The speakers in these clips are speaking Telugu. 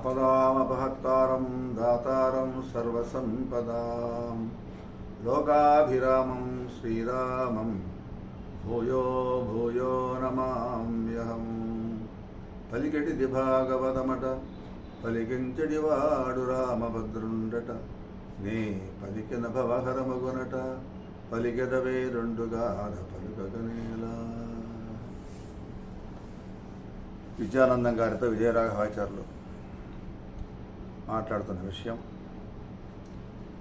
ఆపదామపహత్తారం దాతారం సర్వసంపదాం. లోకాభిరామం శ్రీరామం భూయో భూయో నమామ్యహం. పలికెటిది భాగవతమట పలికించడివాడు రామభద్రుండట. నే పలికిన భవహరమగునట పలికెదవే రెండుగాధ పలుకగనేలా విజయానందం గారితో విజయరాఘవాచార్యులు మాట్లాడుతున్న విషయం.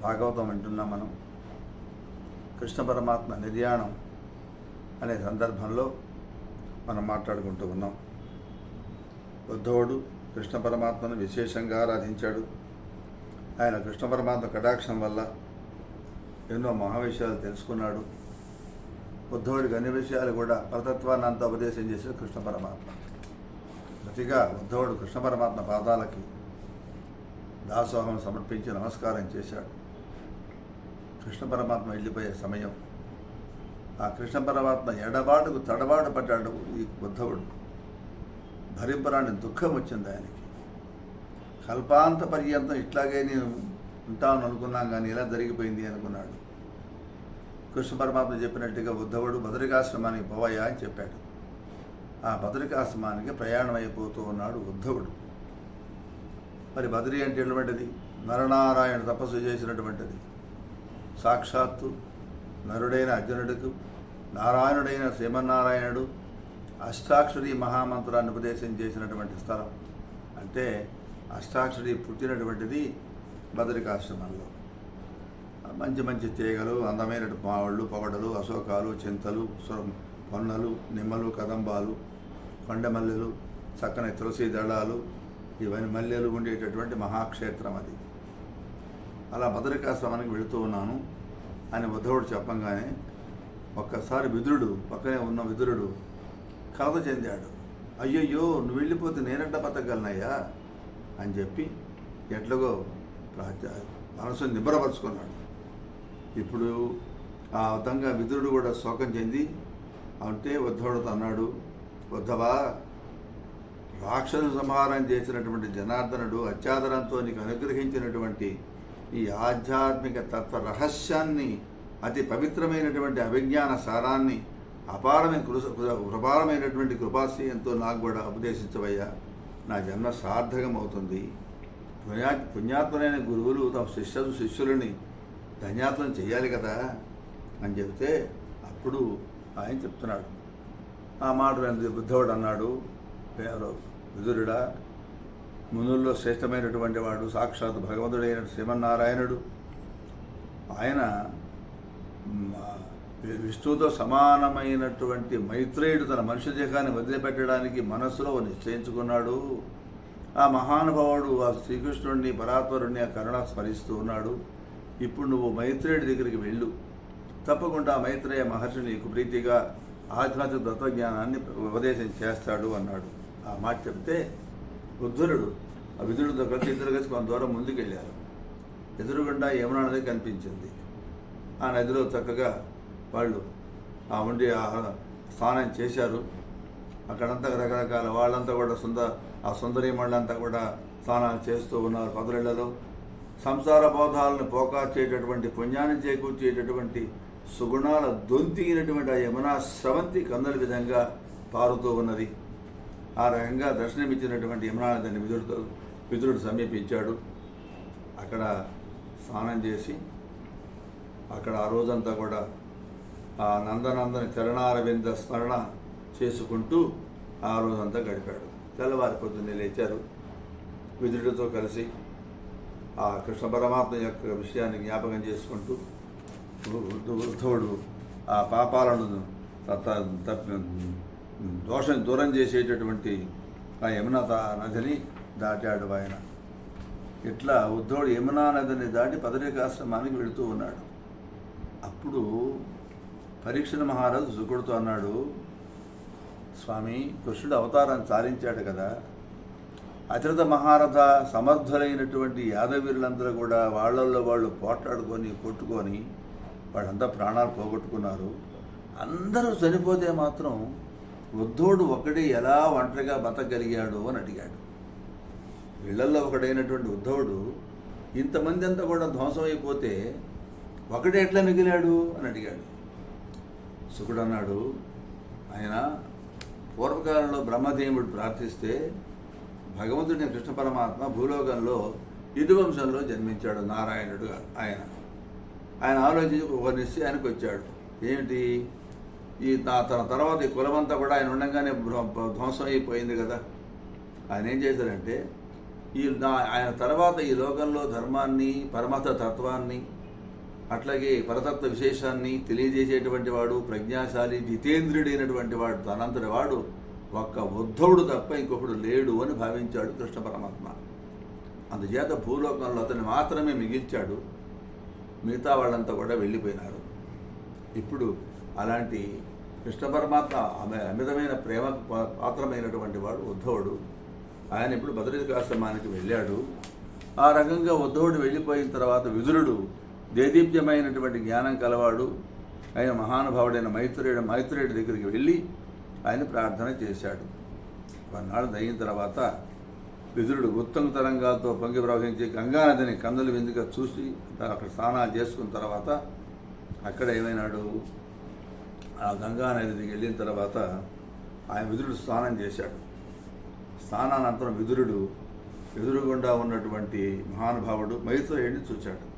భాగవతం వింటున్నాం మనం. కృష్ణ పరమాత్మ నిర్యాణం అనే సందర్భంలో మనం మాట్లాడుకుంటూ ఉన్నాం. ఉద్ధవుడు కృష్ణ పరమాత్మను విశేషంగా ఆరాధించాడు. ఆయన కృష్ణ పరమాత్మ కటాక్షం వల్ల ఎన్నో మహావిషయాలు తెలుసుకున్నాడు. ఉద్ధవుడికి అన్ని విషయాలు కూడా పరతత్వాన్ని అంతా ఉపదేశం చేసిన కృష్ణ పరమాత్మ. ప్రతిగా ఉద్ధవుడు కృష్ణ పరమాత్మ పాదాలకి దాసోహం సమర్పించి నమస్కారం చేశాడు. కృష్ణ పరమాత్మ వెళ్ళిపోయే సమయం. ఆ కృష్ణ పరమాత్మ ఎడబాటుకు తడబాటు పడ్డాడు ఈ బుద్ధవుడు భరింపరాని దుఃఖం వచ్చింది ఆయనకి. కల్పాంత పర్యంతం ఇట్లాగే నేను ఉంటాను అనుకున్నాం కానీ ఇలా జరిగిపోయింది అనుకున్నాడు. కృష్ణ పరమాత్మ చెప్పినట్టుగా ఉద్ధవుడు బదరికాశ్రమానికి పోవయ్యా అని చెప్పాడు. ఆ భద్రికాశ్రమానికి ప్రయాణం అయిపోతూ ఉన్నాడు ఉద్ధవుడు మరి బద్రి అంటే ఎటువంటిది? నరనారాయణ తపస్సు చేసినటువంటిది. సాక్షాత్తు నరుడైన అర్జునుడికి నారాయణుడైన శ్రీమన్నారాయణుడు అష్టాక్షరి మహామంత్రాన్ని ఉపదేశం చేసినటువంటి స్థలం. అంటే అష్టాక్షరి పుట్టినటువంటిది బదరికాశ్రమంలో మంచి మంచి తీగలు అందమైన మావళ్ళు పొగడలు అశోకాలు చింతలు కొన్నలు నిమ్మలు కదంబాలు కొండమల్లెలు చక్కని తులసి దళాలు ఇవన్నీ మల్లెలు ఉండేటటువంటి మహాక్షేత్రం అది. అలా బదరికాశ్రమానికి వెళుతూ ఉన్నాను. అని ఉద్ధవుడు చెప్పంగానే ఒక్కసారి విదురుడు పక్కనే ఉన్న విదురుడు కలత చెందాడు. అయ్యయ్యో నువ్వు వెళ్ళిపోతే నేనట్ట బతకగలనయ్యా? అని చెప్పి ఎట్లాగో మనసు నిబ్రపరుచుకున్నాడు నిబ్బరపరుచుకున్నాడు. ఇప్పుడు ఆ విధంగా విదురుడు కూడా శోకం చెంది అంటే ఉద్ధవుడితో అన్నాడు ఉద్ధవా రాక్షస సంహారం చేసినటువంటి జనార్దనుడు అత్యాదరంతో నీకు అనుగ్రహించినటువంటి ఈ ఆధ్యాత్మిక తత్వ రహస్యాన్ని అతి పవిత్రమైనటువంటి అభిజ్ఞాన సారాన్ని అపారమైన కృపారమైనటువంటి కృపాశ్రయంతో నాకు కూడా ఉపదేశించవయ్యా. నా జన్మ సార్థకం అవుతుంది పుణ్యా పుణ్యాత్మలైన గురువులు తమ శిష్యులు శిష్యులని ధన్యాత్మం చేయాలి కదా అని చెబితే అప్పుడు ఆయన చెప్తున్నాడు. ఆ మాట బుద్ధవుడు అన్నాడు ఎవరో విదురుడా? మునుల్లో శ్రేష్టమైనటువంటి వాడు సాక్షాత్ భగవంతుడైన శ్రీమన్నారాయణుడు. ఆయన విష్ణువుతో సమానమైనటువంటి మైత్రేయుడు తన మనుష్య దేహాన్ని వదిలిపెట్టడానికి మనస్సులో నిశ్చయించుకున్నాడు. ఆ మహానుభావుడు ఆ శ్రీకృష్ణుడిని పరాత్వరుణ్ణి ఆ కరుణ స్మరిస్తూ ఉన్నాడు. ఇప్పుడు నువ్వు మైత్రేయుడి దగ్గరికి వెళ్ళు. తప్పకుండా ఆ మైత్రేయ మహర్షి నీకు ప్రీతిగా ఆధ్యాత్మిక తత్వజ్ఞానాన్ని ఉపదేశం చేస్తాడు అన్నాడు. ఆ మాట చెప్తే బుద్ధుడు ఆ విధుడితో కలిసి ఇద్దరు కలిసి కొంత దూరం ముందుకెళ్ళారు. ఎదురుగుండా యమునా నది కనిపించింది. ఆ నదిలో చక్కగా వాళ్ళు ఆ ఉండి ఆ స్నానం చేశారు. అక్కడంతా రకరకాల వాళ్ళంతా కూడా సుందర ఆ సుందరీమణులంతా కూడా స్నానాలు చేస్తూ ఉన్నారు పదులలో సంసార బోధాలను పోకార్చేటటువంటి పుణ్యాన్ని చేకూర్చేటటువంటి సుగుణాల దొంతిగినటువంటి ఆ యమునా స్రవంతి కందని విధంగా పారుతూ ఉన్నది. ఆ రకంగా దర్శనమిచ్చినటువంటి యమునా నదిని విదురుతో విదురుడు సమీపించాడు. అక్కడ స్నానం చేసి అక్కడ ఆ రోజంతా కూడా ఆ నందనందని చరణారవింద స్మరణ చేసుకుంటూ ఆ రోజంతా గడిపాడు. తెల్లవారి పొద్దున్నే లేచారు. విదురుడితో కలిసి ఆ కృష్ణ పరమాత్మ యొక్క విషయాన్ని జ్ఞాపకం చేసుకుంటూ ఉద్ధవుడు ఆ పాపాలను తప్పి దోషం దూరం చేసేటటువంటి ఆ యమునా నదిని దాటాడు ఆయన. ఇట్లా ఉద్ధవుడు యమునా నదిని దాటి పదరికాశ్రమానికి వెళుతూ ఉన్నాడు. అప్పుడు పరీక్షణ మహారాజు శుకుడుతో అన్నాడు స్వామి కృష్ణుడు అవతారం చాలించాడు కదా. అతిరథ మహారథ సమర్థులైనటువంటి యాదవీరులందరూ కూడా వాళ్ళల్లో వాళ్ళు పోట్లాడుకొని కొట్టుకొని వాళ్ళంతా ప్రాణాలు పోగొట్టుకున్నారు. అందరూ చనిపోతే మాత్రం వృద్ధుడు ఒకడే ఎలా ఒంటరిగా బతకగలిగాడు అని అడిగాడు. వీళ్ళల్లో ఒకడైనటువంటి ఉద్ధవుడు ఇంతమంది అంతా కూడా ధ్వంసం అయిపోతే ఒకడే ఎట్లా మిగిలాడు అని అడిగాడు. శుకుడు అన్నాడు ఆయన పూర్వకాలంలో బ్రహ్మదేవుడు ప్రార్థిస్తే భగవంతుడిని కృష్ణ పరమాత్మ భూలోకంలో యదువంశంలో జన్మించాడు నారాయణుడు ఆయన. ఆయన ఆలోచించి ఒక నిశ్చయానికి వచ్చాడు ఏమిటి? ఈ తన తర్వాత ఈ కులమంతా కూడా ఆయన ఉండగానే ధ్వంసం అయిపోయింది కదా. ఆయన ఏం చేశారంటే ఈ నా- ఆయన తర్వాత ఈ లోకంలో ధర్మాన్ని పరమత తత్వాన్ని అట్లాగే పరతత్వ విశేషాన్ని తెలియజేసేటువంటి వాడు ప్రజ్ఞాశాలి జితేంద్రుడైనటువంటి వాడు తనంతటి వాడు ఒక్క ఉద్ధవుడు తప్ప ఇంకొకడు లేడు అని భావించాడు కృష్ణ పరమాత్మ. అందుచేత భూలోకంలో అతన్ని మాత్రమే మిగిల్చాడు. మిగతా వాళ్ళంతా కూడా వెళ్ళిపోయినారు. ఇప్పుడు అలాంటి కృష్ణ పరమాత్మ ఆమె అమితమైన ప్రేమ పాత్రమైనటువంటి వాడు ఉద్ధవుడు. ఆయన ఇప్పుడు బద్రికాశ్రమానికి వెళ్ళాడు. ఆ రకంగా ఉద్ధవుడు వెళ్ళిపోయిన తర్వాత విదురుడు దేదీప్యమైనటువంటి జ్ఞానం కలవాడు ఆయన మహానుభావుడైన మైత్రేయుడు మైత్రేయుడి దగ్గరికి వెళ్ళి ఆయన ప్రార్థన చేశాడు. కొన్నాళ్ళు అయిన తర్వాత విదురుడు ఉత్తమ తరంగాలతో పొంగి ప్రవహించి గంగానదిని కందులు విందుగా చూసి అక్కడ స్నానాలు చేసుకున్న తర్వాత అక్కడ ఏమైనాడు? ఆ గంగా నదికి వెళ్ళిన తర్వాత ఆయన విదురుడు స్నానం చేశాడు. స్నానానంతరం విదురుడు ఎదురుగుండా ఉన్నటువంటి మహానుభావుడు మైత్రేయుడిని చూచాడు.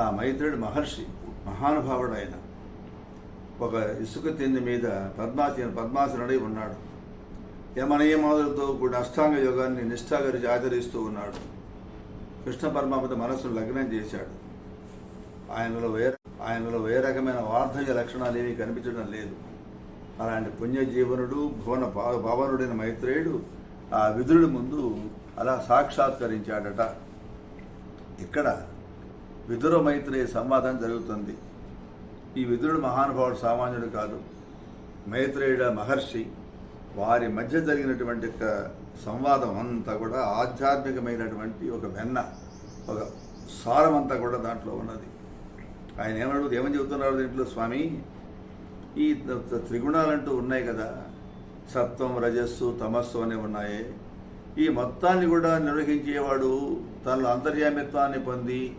ఆ మైత్రేయుడు మహర్షి మహానుభావుడు ఆయన. ఒక ఇసుక తిండి మీద పద్మాసీన పద్మాసనుడై ఉన్నాడు. యమనియమాదులతో కూడిన అష్టాంగ యోగాన్ని నిష్ఠాగరిచి ఆచరిస్తూ ఉన్నాడు. కృష్ణ పరమాపతి మనస్సును లగ్నం చేశాడు. ఆయనలో వేరే ఆయనలో ఏ రకమైన వార్ధవ్య లక్షణాలు ఏమీ కనిపించడం లేదు. అలాంటి పుణ్యజీవనుడు భువన పా- మైత్రేయుడు ఆ విదురుడి ముందు అలా సాక్షాత్కరించాడట. ఇక్కడ విదుర మైత్రేయ సంవాదం జరుగుతుంది. ఈ విదురుడు మహానుభావుడు సామాన్యుడు కాదు. మైత్రేయుడ మహర్షి వారి మధ్య జరిగినటువంటి సంవాదం అంతా కూడా ఆధ్యాత్మికమైనటువంటి ఒక వెన్న ఒక సారమంతా కూడా దాంట్లో ఉన్నది. ఆయన ఏమన్నాడు? ఏమని చెబుతున్నారు దీంట్లో స్వామి ఈ త్రిగుణాలంటూ ఉన్నాయి కదా. సత్వం రజస్సు తమస్సు అనేవి ఉన్నాయి. ఈ మొత్తాన్ని కూడా నిర్వహించేవాడు తనలో అంతర్యామిత్వాన్ని పొంది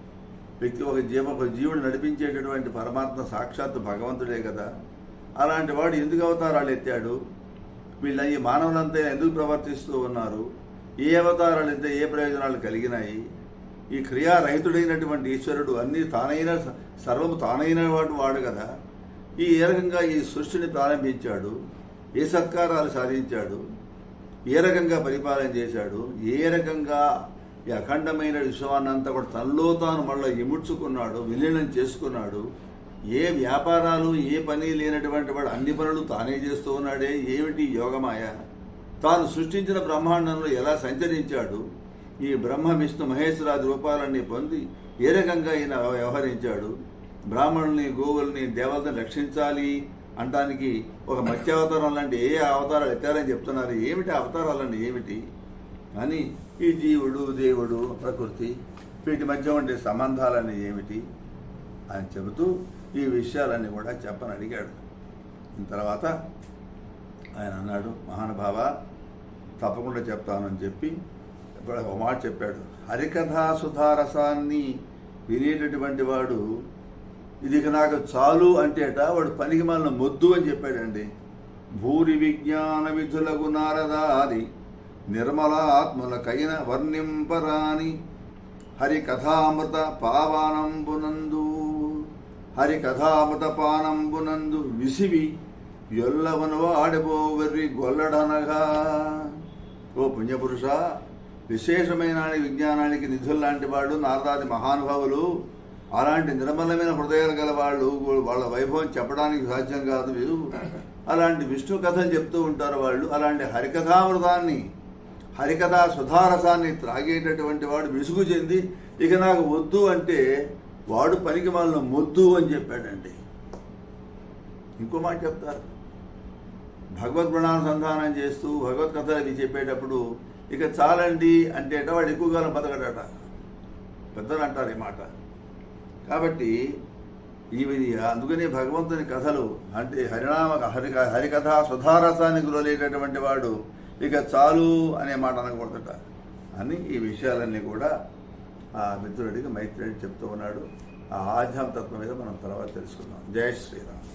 వ్యక్తి ఒక జీవ ఒక జీవుడు నడిపించేటటువంటి పరమాత్మ సాక్షాత్తు భగవంతుడే కదా. అలాంటి వాడు ఎందుకు అవతారాలు ఎత్తాడు? వీళ్ళ ఈ మానవులంతా ఎందుకు ప్రవర్తిస్తూ ఉన్నారు? ఏ అవతారాలు అయితే ఏ ప్రయోజనాలు కలిగినాయి? ఈ క్రియారహితుడైనటువంటి ఈశ్వరుడు అన్ని తానైన సర్వము తానైన వాడు వాడు కదా. ఈ ఏ రకంగా ఈ సృష్టిని ప్రారంభించాడు ఏ సత్కారాలు సాధించాడు ఏ రకంగా పరిపాలన చేశాడు ఏ రకంగా ఈ అఖండమైన విశ్వాన్నంతా కూడా తనలో తాను మళ్ళీ ఇముడ్చుకున్నాడు విలీనం చేసుకున్నాడు ఏ వ్యాపారాలు ఏ పని లేనటువంటి వాడు అన్ని పనులు తానే చేస్తూ ఉన్నాడే ఏమిటి యోగమాయ? తాను సృష్టించిన బ్రహ్మాండంలో ఎలా సంచరించాడు? ఈ బ్రహ్మ విష్ణు మహేశ్వరాది రూపాలన్నీ పొంది ఏ రకంగా ఈయన వ్యవహరించాడు. బ్రాహ్మణుల్ని గోవుల్ని దేవతను రక్షించాలి అంటానికి ఒక మత్స్యావతారం లాంటి ఏ అవతారాలు ఎత్తారని చెప్తున్నారు. ఏమిటి అవతారాలని ఏమిటి? అని ఈ జీవుడు దేవుడు ప్రకృతి వీటి మధ్య ఉండే సంబంధాలని ఏమిటి అని చెబుతూ ఈ విషయాలన్నీ కూడా చెప్పని అడిగాడు. తర్వాత ఆయన అన్నాడు మహానుభావ తప్పకుండా చెప్తానని చెప్పి ఇప్పుడు ఒక మాట చెప్పాడు. హరికథా సుధారసాన్ని వినేటటువంటి వాడు ఇది నాకు చాలు అంటేట వాడు పనికి మన మొద్దు అని చెప్పాడండి. భూరి విజ్ఞాన విధులకు నారదాది నిర్మలాత్మలకైన వర్ణింపరాని హరి కథామృత పావానంబునందు హరి కథామృత పానంబునందు విసివి ఎల్లవను ఆడిపోవర్రి గొల్లడనగా. ఓ పుణ్యపురుష విశేషమైన విజ్ఞానానికి నిధులు లాంటి వాళ్ళు నారదాది మహానుభావులు అలాంటి నిర్మలమైన హృదయాలు గల వాళ్ళు వాళ్ళ వైభవం చెప్పడానికి సాధ్యం కాదు. వీరు అలాంటి విష్ణు కథలు చెప్తూ ఉంటారు వాళ్ళు. అలాంటి హరికథామృతాన్ని హరికథా సుధారసాన్ని త్రాగేటటువంటి వాడు విసుగు చెంది ఇక నాకు వద్దు అంటే వాడు పనికి వాళ్ళ మొద్దు అని చెప్పాడండి. ఇంకో మాట చెప్తారు. భగవద్ గుణానుసంధానం చేస్తూ భగవత్ కథలు అవి చెప్పేటప్పుడు ఇక చాలండి అంటే వాడు ఎక్కువ కాలం బతకడట. పెద్దలు అంటారు ఈ మాట. కాబట్టి ఇవి అందుకని భగవంతుని కథలు అంటే హరినామ హరి హరికథ సుధారసాన్ని గురలేటటువంటి వాడు ఇక చాలు అనే మాట అనకూడదట. అని ఈ విషయాలన్నీ కూడా ఆ మిత్రుడికి మైత్రుడికి చెప్తూ ఉన్నాడు. ఆ ఆధ్యాత్మ తత్వం మీద మనం తర్వాత తెలుసుకుందాం. జై శ్రీరామ్.